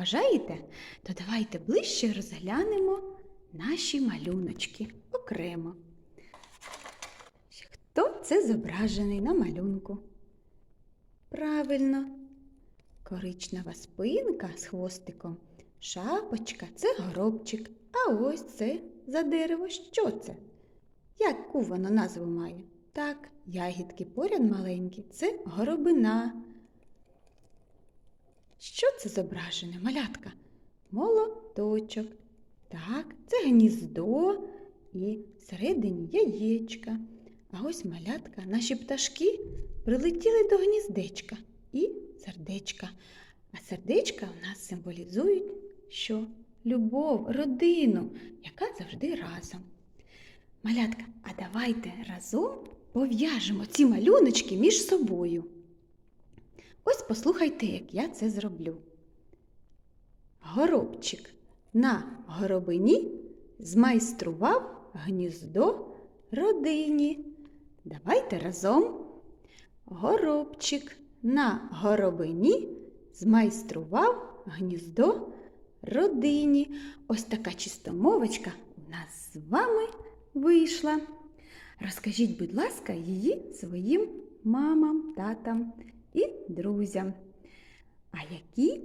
Бажаєте? То давайте ближче розглянемо наші малюночки окремо. Хто це зображений на малюнку? Правильно, коричнева спинка з хвостиком, шапочка це горобчик, а ось це за дерево. Що це? Яку воно назву має? Так, ягідки поряд маленькі це горобина. Що це зображене, малятка? Молоточок. Так, це гніздо і всередині яєчка. А ось малятка, наші пташки прилетіли до гніздечка і сердечка. А сердечка у нас символізують що? Любов, родину, яка завжди разом. Малятка, а давайте разом пов'яжемо ці малюночки між собою. Послухайте, як я це зроблю. Горобчик на горобині змайстрував гніздо родині. Давайте разом. Горобчик на горобині змайстрував гніздо родині. Ось така чистомовочка у нас з вами вийшла. Розкажіть, будь ласка, її своїм мамам, татам і друзям. А які,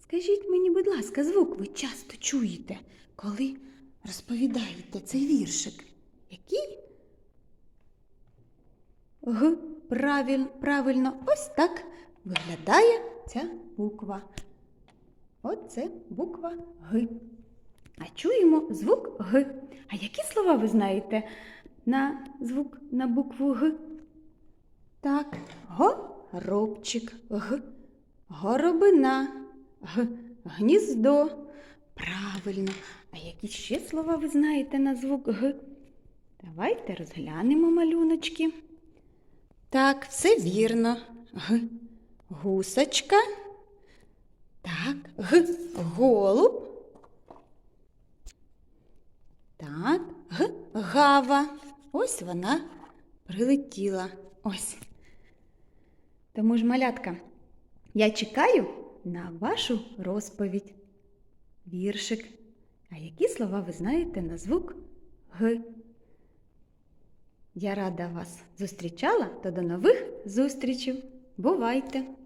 скажіть мені, будь ласка, звук ви часто чуєте, коли розповідаєте цей віршик? Який? Г. Правиль, правильно, ось так виглядає ця буква. Оце буква Г. А чуємо звук Г. А які слова ви знаєте на звук на букву Г? Так, горобчик, Г, горобина, Г, гніздо. Правильно. А які ще слова ви знаєте на звук Г? Давайте розглянемо малюночки. Так, все вірно. Г. Гусочка. Так, Г. Голуб. Так, Г. Гава. Ось вона прилетіла. Ось. Тому ж, малятка, я чекаю на вашу розповідь. Віршик. А які слова ви знаєте на звук Г? Я рада вас зустрічала, то до нових зустрічей. Бувайте!